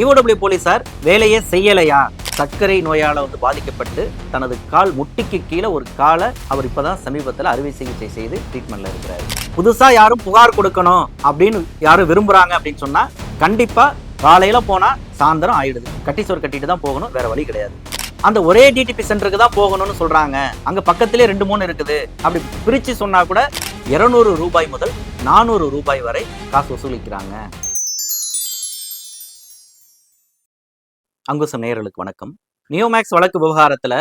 EOW போலீஸார் வேலையே செய்யலையா? சர்க்கரை நோயால் வந்து பாதிக்கப்பட்டு தனது கால் முட்டிக்கு கீழே ஒரு காலை அவர் இப்பதான் சமீபத்தில் அறுவை சிகிச்சை செய்து ட்ரீட்மெண்ட்ல இருக்கிறார். புதுசா யாரும் புகார் கொடுக்கணும் அப்படின்னு யாரும் விரும்புறாங்க அப்படின்னு சொன்னா கண்டிப்பா காலையில போனா சாயந்தரம் ஆயிடுது. கட்டி சோறு கட்டிட்டு தான் போகணும் வேற வழி கிடையாது. அந்த ஒரே டிடிபி சென்டருக்கு தான் போகணும்னு சொல்றாங்க. அங்க பக்கத்திலே ரெண்டு மூணு இருக்குது. அப்படி பிரிச்சு சொன்னா கூட இருநூறு ரூபாய் முதல் நானூறு ரூபாய் வரை காசு வசூலிக்கிறாங்க. அங்குசம் நேயர்களுக்கு வணக்கம். நியோமேக்ஸ் வழக்கு விவகாரத்துல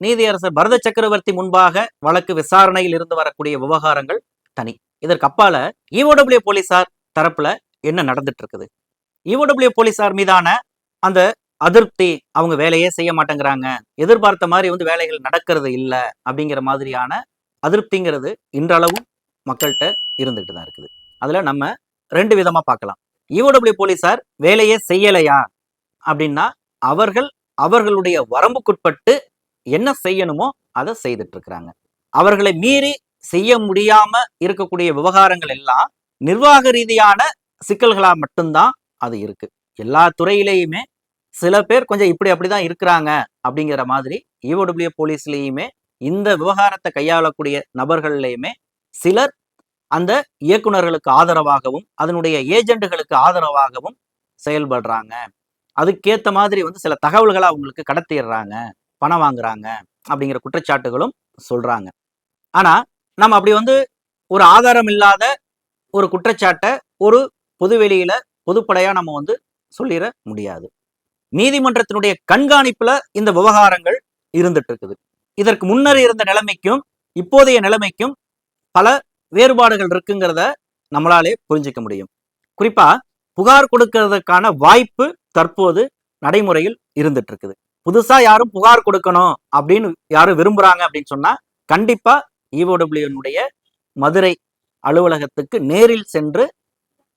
நீதியரசர் பரத சக்கரவர்த்தி முன்பாக வழக்கு விசாரணையில் இருந்து வரக்கூடிய விவகாரங்கள் தனி. இதற்கு அப்பால இஓடபிள்யூ போலீசார் தரப்புல என்ன நடந்துட்டு இருக்குது இஓடபிள்யூ போலீசார் மீதான அந்த அதிருப்தி அவங்க வேலையே செய்ய மாட்டேங்கிறாங்க. எதிர்பார்த்த மாதிரி வந்து வேலைகள் நடக்கிறது இல்லை அப்படிங்கிற மாதிரியான அதிருப்திங்கிறது இன்றளவும் மக்கள்கிட்ட இருந்துகிட்டு தான் இருக்குது. அதுல நம்ம ரெண்டு விதமா பார்க்கலாம். இஓடபிள்யூ போலீசார் வேலையே செய்யலையா அப்படின்னா அவர்கள் அவர்களுடைய வரம்புக்குட்பட்டு என்ன செய்யணுமோ அதை செய்துட்டு இருக்கிறாங்க அவர்களை மீறி செய்ய முடியாம இருக்கக்கூடிய விவகாரங்கள் எல்லாம் நிர்வாக ரீதியான சிக்கல்களா மட்டும்தான் அது இருக்கு. எல்லா துறையிலேயுமே சில பேர் கொஞ்சம் இப்படி அப்படிதான் இருக்கிறாங்க அப்படிங்கிற மாதிரி இஓடபிள்யூ போலீஸ்லயுமே இந்த விவகாரத்தை கையாளக்கூடிய நபர்கள்லையுமே சிலர் அந்த இயக்குனர்களுக்கு ஆதரவாகவும் அதனுடைய ஏஜென்ட்டுகளுக்கு ஆதரவாகவும் செயல்படுறாங்க. அதுக்கேற்ற மாதிரி வந்து சில தகவல்களை அவங்களுக்கு கடத்திடுறாங்க பணம் வாங்குறாங்க அப்படிங்கிற குற்றச்சாட்டுகளும் சொல்றாங்க. ஆனா நம்ம அப்படி வந்து ஒரு ஆதாரம் இல்லாத ஒரு குற்றச்சாட்டை ஒரு பொதுவெளியில பொதுப்படையா நம்ம வந்து சொல்லிட முடியாது. நீதிமன்றத்தினுடைய கண்காணிப்புல இந்த விவகாரங்கள் இருந்துட்டு இருக்குது இதற்கு முன்னர் இருந்த நிலைமைக்கும் இப்போதைய நிலைமைக்கும் பல வேறுபாடுகள் இருக்குங்கிறத நம்மளாலே புரிஞ்சுக்க முடியும். குறிப்பா புகார் கொடுக்கறதுக்கான வாய்ப்பு தற்போது நடைமுறையில் இருந்துட்டு இருக்குது புதுசா யாரும் புகார் கொடுக்கணும் அப்படின்னு யாரும் விரும்புறாங்க அப்படின்னு சொன்னா கண்டிப்பா இஓடபிள்யூனுடைய மதுரை அலுவலகத்துக்கு நேரில் சென்று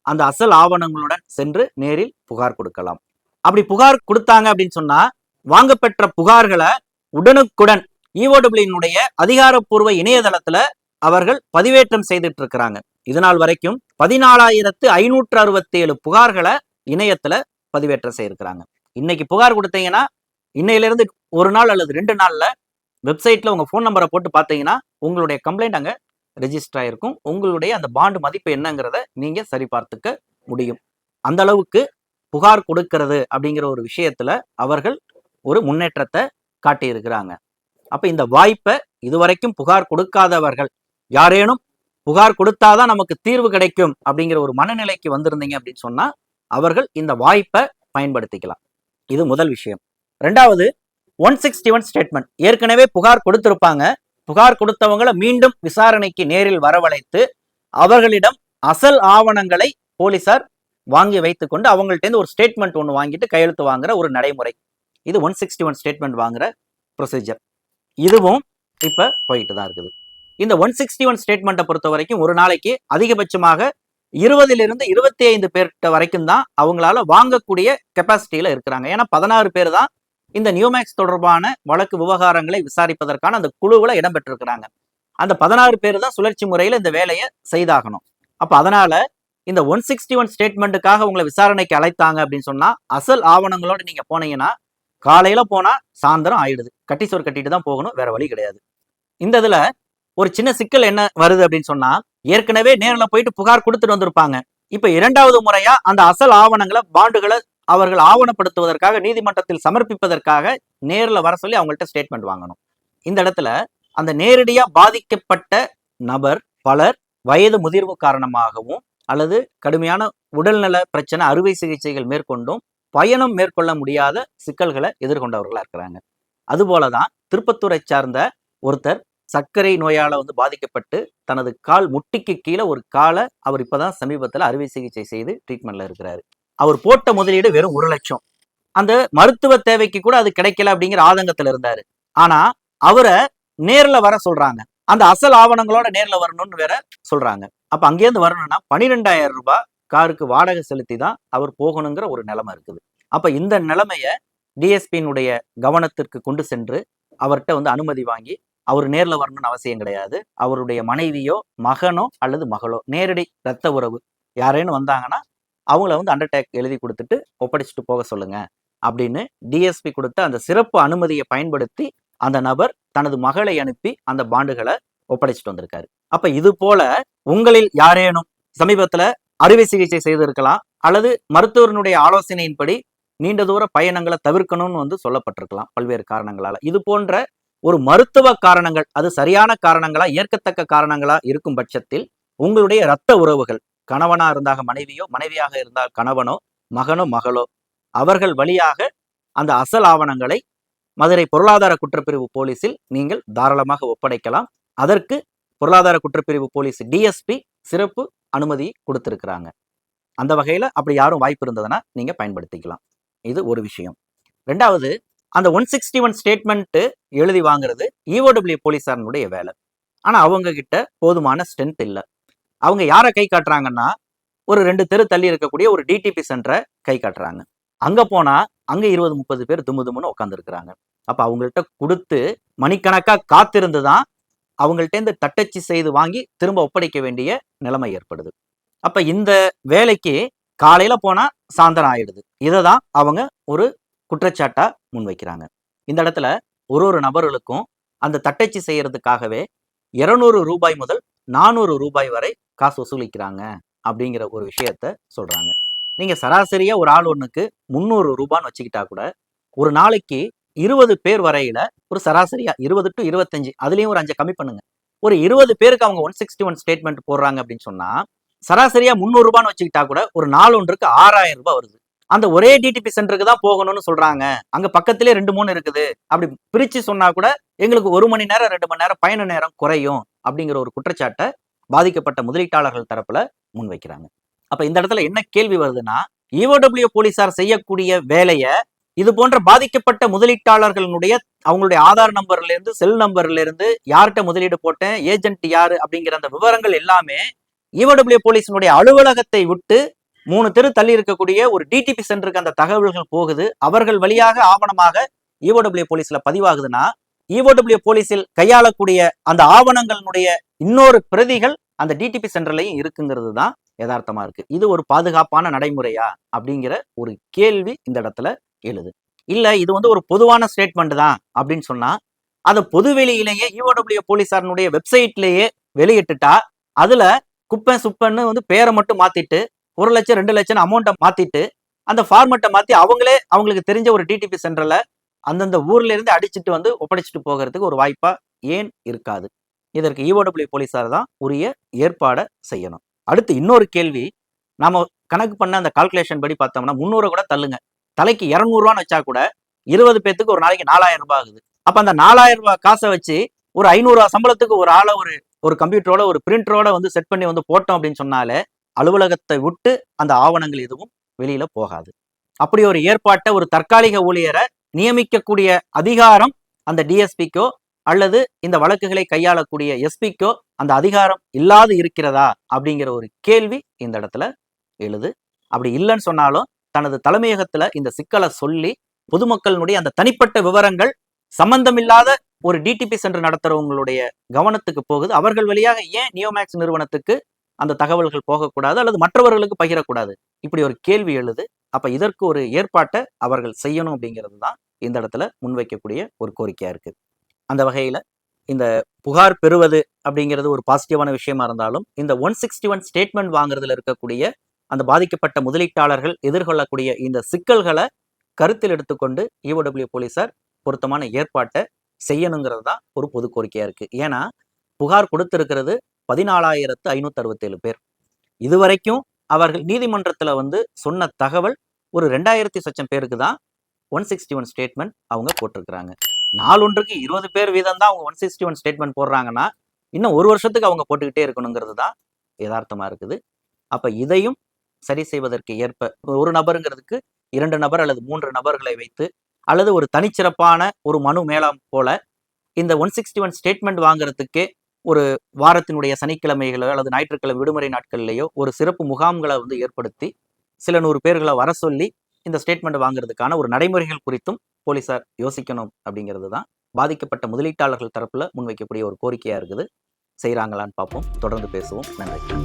அந்த அசல் ஆவணங்களுடன் சென்று நேரில் புகார் கொடுக்கலாம். அப்படி புகார் கொடுத்தாங்க அப்படின்னு சொன்னா வாங்கப்பெற்ற புகார்களை உடனுக்குடன் இஓடபிள்யூனுடைய அதிகாரப்பூர்வ இணையதளத்துல அவர்கள் பதிவேற்றம் செய்துட்டு இருக்கிறாங்க இதனால் வரைக்கும் பதினாலாயிரத்து ஐநூற்று அறுபத்தி ஏழு புகார்களை இணையத்துல பதிவேற்றம் செய்திருக்கிறாங்க. இன்னைக்கு புகார் கொடுத்தீங்கன்னா இன்னையிலிருந்து ஒரு நாள் அல்லது ரெண்டு நாள்ல வெப்சைட்ல உங்க ஃபோன் நம்பரை போட்டு பார்த்தீங்கன்னா உங்களுடைய கம்ப்ளைண்ட் அங்க ரெஜிஸ்டர் ஆகிருக்கும் உங்களுடைய அந்த பாண்டு மதிப்பு என்னங்கிறத நீங்க சரி பார்த்துக்க முடியும். அந்த அளவுக்கு புகார் கொடுக்கிறது அப்படிங்கிற ஒரு விஷயத்துல அவர்கள் ஒரு முன்னேற்றத்தை காட்டியிருக்கிறாங்க. அப்போ இந்த வாய்ப்பை இதுவரைக்கும் புகார் கொடுக்காதவர்கள் யாரேனும் புகார் கொடுத்தாதான் நமக்கு தீர்வு கிடைக்கும் அப்படிங்கிற ஒரு மனநிலைக்கு வந்திருந்தீங்க அப்படின்னு சொன்னால் அவர்கள் இந்த வாய்ப்பை பயன்படுத்திக்கலாம். இது முதல் விஷயம். ரெண்டாவது ஒன் சிக்ஸ்டி ஒன் ஸ்டேட்மெண்ட் ஏற்கனவே புகார் கொடுத்திருப்பாங்க. புகார் கொடுத்தவங்களை மீண்டும் விசாரணைக்கு நேரில் வரவழைத்து அவர்களிடம் அசல் ஆவணங்களை போலீசார் வாங்கி வைத்துக்கொண்டு அவங்கள்ட்ட இருந்து ஒரு ஸ்டேட்மெண்ட் ஒன்று வாங்கிட்டு கையெழுத்து வாங்குற ஒரு நடைமுறை. இது ஒன் சிக்ஸ்டி ஒன் ஸ்டேட்மெண்ட் வாங்குற ப்ரொசீஜர் இதுவும் இப்போ போயிட்டு தான் இருக்குது. இந்த ஒன் சிக்ஸ்டி ஒன் ஸ்டேட்மெண்ட்டை பொறுத்த வரைக்கும் ஒரு நாளைக்கு அதிகபட்சமாக இருபதிலிருந்து இருபத்தி ஐந்து பேர்கிட்ட வரைக்கும் தான் அவங்களால வாங்கக்கூடிய கெப்பாசிட்டியில இருக்கிறாங்க. ஏன்னா பதினாறு பேர் தான் இந்த நியூமேக்ஸ் தொடர்பான வழக்கு விவகாரங்களை விசாரிப்பதற்கான அந்த குழுவில் இடம்பெற்றிருக்கிறாங்க அந்த பதினாறு பேர் தான் சுழற்சி முறையில் இந்த வேலையை செய்தாகணும். அப்போ அதனால இந்த ஒன் சிக்ஸ்டி ஒன் ஸ்டேட்மெண்ட்டுக்காக உங்களை விசாரணைக்கு அழைத்தாங்க அப்படின்னு சொன்னா அசல் ஆவணங்களோட நீங்க போனீங்கன்னா காலையில போனா சாயந்தரம் ஆயிடுது. கட்டி சோறு கட்டிட்டு தான் போகணும் வேற வழி கிடையாது. இந்த இதுல ஒரு சின்ன சிக்கல் என்ன வருது அப்படின்னு சொன்னா ஏற்கனவே நேரில் போயிட்டு புகார் கொடுத்துட்டு வந்திருப்பாங்க. இப்ப இரண்டாவது முறையா அந்த அசல் ஆவணங்களை பாண்டுகளை அவர்கள் ஆவணப்படுத்துவதற்காக நீதிமன்றத்தில் சமர்ப்பிப்பதற்காக நேர்ல வர சொல்லி அவங்கள்ட்ட ஸ்டேட்மெண்ட் வாங்கணும். இந்த இடத்துல அந்த நேரடியா பாதிக்கப்பட்ட நபர் பலர் வயது முதிர்வு காரணமாகவும் அல்லது கடுமையான உடல்நல பிரச்சனை அறுவை சிகிச்சைகள் மேற்கொண்டும் பயணம் மேற்கொள்ள முடியாத சிக்கல்களை எதிர்கொண்டவர்களா இருக்கிறாங்க. அதுபோலதான் திருப்பத்தூரை சார்ந்த ஒருத்தர் சர்க்கரை நோயால் வந்து பாதிக்கப்பட்டு தனது கால் முட்டிக்கு கீழே ஒரு காலை அவர் இப்பதான் சமீபத்தில் அறுவை சிகிச்சை செய்து ட்ரீட்மெண்ட்ல இருக்கிறாரு. அவர் போட்ட முதலீடு வெறும் ஒரு லட்சம். அந்த மருத்துவ தேவைக்கு கூட அது கிடைக்கல அப்படிங்கிற ஆதங்கத்தில் இருந்தாரு. ஆனா அவரை நேர்ல வர சொல்றாங்க. அந்த அசல் ஆவணங்களோட நேர்ல வரணும்னு வேற சொல்றாங்க. அப்ப அங்கேருந்து வரணும்னா பனிரெண்டாயிரம் ரூபாய் காருக்கு வாடகை செலுத்தி தான் அவர் போகணுங்கிற ஒரு நிலைமை இருக்குது. அப்ப இந்த நிலைமைய டிஎஸ்பியினுடைய கவனத்திற்கு கொண்டு சென்று அவர்கிட்ட வந்து அனுமதி வாங்கி அவர் நேரில் வரணும்னு அவசியம் கிடையாது. அவருடைய மனைவியோ மகனோ அல்லது மகளோ நேரடி இரத்த உறவு யாரேன்னு வந்தாங்கன்னா அவங்கள வந்து அண்டர்டேக் எழுதி கொடுத்துட்டு ஒப்படைச்சிட்டு போக சொல்லுங்க அப்படின்னு டிஎஸ்பி கொடுத்த அந்த சிறப்பு அனுமதியை பயன்படுத்தி அந்த நபர் தனது மகளை அனுப்பி அந்த பாண்டுகளை ஒப்படைச்சிட்டு வந்திருக்காரு. அப்ப இது போல உங்களில் யாரேனும் சமீபத்துல அறுவை சிகிச்சை செய்திருக்கலாம் அல்லது மருத்துவரனுடைய ஆலோசனையின்படி நீண்ட தூர பயணங்களை தவிர்க்கணும்னு வந்து சொல்லப்பட்டிருக்கலாம் பல்வேறு காரணங்களால. இது போன்ற ஒரு மருத்துவ காரணங்கள் அது சரியான காரணங்களா ஏற்கத்தக்க காரணங்களா இருக்கும் பட்சத்தில் உங்களுடைய இரத்த உறவுகள் கணவனா இருந்தாக மனைவியோ மனைவியாக இருந்தால் கணவனோ மகனோ மகளோ அவர்கள் வழியாக அந்த அசல் ஆவணங்களை மதுரை பொருளாதார குற்றப்பிரிவு போலீஸில் நீங்கள் தாராளமாக ஒப்படைக்கலாம். அதற்கு பொருளாதார குற்றப்பிரிவு போலீஸ் டிஎஸ்பி சிறப்பு அனுமதி கொடுத்திருக்கிறாங்க. அந்த வகையில அப்படி யாரும் வாய்ப்பு இருந்ததுன்னா நீங்க பயன்படுத்திக்கலாம். இது ஒரு விஷயம். ரெண்டாவது அந்த ஒன் சிக்ஸ்டி ஒன் ஸ்டேட்மெண்ட் எழுதி வாங்குறது இஓடபிள்யூ போலீஸாரனுடைய வேலை. ஆனா அவங்க கிட்ட போதுமான ஸ்ட்ரென்த் இல்லை. அவங்க யாரை கை காட்டுறாங்கன்னா ஒரு ரெண்டு தெரு தள்ளி இருக்கக்கூடிய ஒரு டிடிபி சென்டரை கை காட்டுறாங்க. அங்க போனா அங்க இருபது முப்பது பேர் தும்மு தும்முன்னு உட்காந்துருக்குறாங்க அப்ப அவங்கள்ட்ட கொடுத்து மணிக்கணக்கா காத்திருந்து தான் அவங்கள்ட்ட இருந்து தட்டச்சு செய்து வாங்கி திரும்ப ஒப்படைக்க வேண்டிய நிலைமை ஏற்படுது. அப்ப இந்த வேலைக்கு காலையில போனா சாயந்தரம் ஆயிடுது. இதை தான் அவங்க ஒரு குற்றச்சாட்டா முன்வைக்கிறாங்க. இந்த இடத்துல ஒரு ஒரு நபர்களுக்கும் அந்த தட்டச்சு செய்யறதுக்காகவே இருநூறு ரூபாய் முதல் நானூறு ரூபாய் வரை காசு வசூலிக்கிறாங்க அப்படிங்கிற ஒரு விஷயத்த சொல்றாங்க. நீங்க சராசரியா ஒரு ஆள் ஒண்ணுக்கு முந்நூறு ரூபான்னு வச்சுக்கிட்டா கூட ஒரு நாளைக்கு இருபது பேர் வரையில ஒரு சராசரியா இருபது டு இருபத்தஞ்சு அதுலயும் ஒரு அஞ்சு கம்மி பண்ணுங்க. ஒரு இருபது பேருக்கு அவங்க ஒன் சிக்ஸ்டி ஒன் ஸ்டேட்மெண்ட் போடுறாங்க அப்படின்னு சொன்னா சராசரியா முந்நூறு ரூபான்னு வச்சுக்கிட்டா கூட ஒரு நாள் ஒன்றுக்கு ஆறாயிரம் ரூபாய் வருது. அந்த ஒரே டிடிபி சென்டருக்கு தான் போகணும்னு சொல்றாங்க. அங்க பக்கத்திலே ரெண்டு மூணு இருக்குது. அப்படி பிரிச்சு சொன்னா கூட எங்களுக்கு ஒரு மணி நேரம் ரெண்டு மணி நேரம் பயண நேரம் குறையும் அப்படிங்கிற ஒரு குற்றச்சாட்டை பாதிக்கப்பட்ட முதலீட்டாளர்கள் தரப்புல முன்வைக்கிறாங்க. அப்ப இந்த இடத்துல என்ன கேள்வி வருதுன்னா இஓடபிள்யூ போலீசார் செய்யக்கூடிய வேலையை இது போன்ற பாதிக்கப்பட்ட முதலீட்டாளர்களுடைய அவங்களுடைய ஆதார் நம்பர்ல இருந்து செல் நம்பர்ல இருந்து யார்கிட்ட முதலீடு போட்டேன் ஏஜென்ட் யாரு அப்படிங்கிற அந்த விவரங்கள் எல்லாமே இஓடபிள்யூ போலீஸினுடைய அலுவலகத்தை விட்டு மூணு தெரு தள்ளி இருக்கக்கூடிய ஒரு டிடிபி சென்டருக்கு அந்த தகவல்கள் போகுது. அவர்கள் வழியாக ஆவணமாக இஓடபிள்யூ போலீஸ்ல பதிவாகுதுன்னா இஓடபிள்யூ போலீஸில் கையாளக்கூடிய அந்த ஆவணங்களுடைய இன்னொரு பிரதிகள் அந்த டிடிபி சென்டர்லையும் இருக்குங்கிறது தான் யதார்த்தமா இருக்கு. இது ஒரு பாதுகாப்பான நடைமுறையா? அப்படிங்கிற ஒரு கேள்வி இந்த இடத்துல எழுது. இல்ல இது வந்து ஒரு பொதுவான ஸ்டேட்மெண்ட் தான் அப்படின்னு சொன்னா அதை பொதுவெளியிலேயே இஓடபிள்யூ போலீஸாரனுடைய வெப்சைட்லயே வெளியிட்டுட்டா அதுல குப்பை சுப்பன்னு வந்து பேரை மட்டும் மாத்திட்டு ஒரு லட்சம் ரெண்டு லட்சம் அமௌண்ட்டை மாத்திட்டு அந்த ஃபார்மெட்டை மாத்தி அவங்களே அவங்களுக்கு தெரிஞ்ச ஒரு டிடிபி சென்டர்ல அந்தந்த ஊர்ல இருந்து அடிச்சுட்டு வந்து ஒப்படைச்சிட்டு போகிறதுக்கு ஒரு வாய்ப்பா ஏன் இருக்காது? இதற்கு இஓடபிள்யூ போலீஸார் தான் உரிய ஏற்பாடை செய்யணும். அடுத்து இன்னொரு கேள்வி நாம கணக்கு பண்ண அந்த கால்குலேஷன் படி பார்த்தோம்னா முந்நூறு கூட தள்ளுங்க. தலைக்கு இரநூறுவான்னு வச்சா கூட இருபது பேத்துக்கு ஒரு நாளைக்கு நாலாயிரம் ரூபாய் ஆகுது. அப்ப அந்த நாலாயிரம் ரூபாய் காசை வச்சு ஒரு ஐநூறுவா சம்பளத்துக்கு ஒரு ஆளை ஒரு ஒரு கம்ப்யூட்டரோட ஒரு பிரிண்டரோட வந்து செட் பண்ணி வந்து போட்டோம் அப்படின்னு சொன்னாலே அலுவலகத்தை விட்டு அந்த ஆவணங்கள் எதுவும் வெளியில போகாது. அப்படி ஒரு ஏற்பாட்டை ஒரு தற்காலிக ஊழியரை நியமிக்கக்கூடிய அதிகாரம் அந்த டிஎஸ்பிக்கோ அல்லது இந்த வழக்குகளை கையாளக்கூடிய எஸ்பிக்கோ அந்த அதிகாரம் இல்லாது இருக்கிறதா அப்படிங்கிற ஒரு கேள்வி இந்த இடத்துல எழுது. அப்படி இல்லைன்னு சொன்னாலும் தனது தலைமையகத்துல இந்த சிக்கலை சொல்லி பொதுமக்களினுடைய அந்த தனிப்பட்ட விவரங்கள் சம்பந்தமில்லாத ஒரு டிடிபி சென்று நடத்துறவங்களுடைய கவனத்துக்கு போகுது. அவர்கள் வழியாக ஏன் நியோமேக்ஸ் நிறுவனத்துக்கு அந்த தகவல்கள் போகக்கூடாது அல்லது மற்றவர்களுக்கு பகிரக்கூடாது. இப்படி ஒரு கேள்வி எழுது. அப்ப இதற்கு ஒரு ஏற்பாட்டை அவர்கள் செய்யணும் அப்படிங்கிறது தான் இந்த இடத்துல முன்வைக்கக்கூடிய ஒரு கோரிக்கையா இருக்கு. அந்த வகையில இந்த புகார் பெறுவது அப்படிங்கிறது ஒரு பாசிட்டிவான விஷயமா இருந்தாலும் இந்த ஒன் சிக்ஸ்டி ஒன் ஸ்டேட்மெண்ட் வாங்குறதுல இருக்கக்கூடிய அந்த பாதிக்கப்பட்ட முதலீட்டாளர்கள் எதிர்கொள்ளக்கூடிய இந்த சிக்கல்களை கருத்தில் எடுத்துக்கொண்டு இஓடபிள்யூ போலீசார் பொருத்தமான ஏற்பாட்டை செய்யணுங்கிறது தான் ஒரு பொது கோரிக்கையா இருக்கு. ஏன்னா புகார் கொடுத்திருக்கிறது பதினாலாயிரத்து ஐநூத்தி அறுபத்தேழு பேர். இதுவரைக்கும் அவர்கள் நீதிமன்றத்தில் வந்து சொன்ன தகவல் ஒரு ரெண்டாயிரத்தி சொச்சம் பேருக்கு தான் ஒன் சிக்ஸ்டி ஒன் ஸ்டேட்மெண்ட் அவங்க போட்டிருக்கிறாங்க. நாலொன்றுக்கு இருபது பேர் வீதம் தான் அவங்க ஒன் சிக்ஸ்டி ஒன் ஸ்டேட்மெண்ட் போடுறாங்கன்னா இன்னும் ஒரு வருஷத்துக்கு அவங்க போட்டுக்கிட்டே இருக்கணுங்கிறது தான் யதார்த்தமாக இருக்குது. அப்போ இதையும் சரி செய்வதற்கு ஏற்ப ஒரு நபருங்கிறதுக்கு இரண்டு நபர் அல்லது மூன்று நபர்களை வைத்து அல்லது ஒரு தனிச்சிறப்பான ஒரு மனு மேலாம் போல இந்த ஒன் சிக்ஸ்டி ஒன் ஸ்டேட்மெண்ட் வாங்குறதுக்கே ஒரு வாரத்தினுடைய சனிக்கிழமைகளோ அல்லது ஞாயிற்றுக்கிழமை விடுமுறை நாட்கள்லேயோ ஒரு சிறப்பு முகாம்களை வந்து ஏற்படுத்தி சில நூறு பேர்களை வர சொல்லி இந்த ஸ்டேட்மெண்ட் வாங்குறதுக்கான ஒரு நடைமுறைகள் குறித்தும் போலீசார் யோசிக்கணும் அப்படிங்கிறது தான். பாதிக்கப்பட்ட முதலீட்டாளர்கள் தரப்பில் முன்வைக்கக்கூடிய ஒரு கோரிக்கையாக இருக்குது. செய்கிறாங்களான்னு பார்ப்போம். தொடர்ந்து பேசுவோம். நன்றி.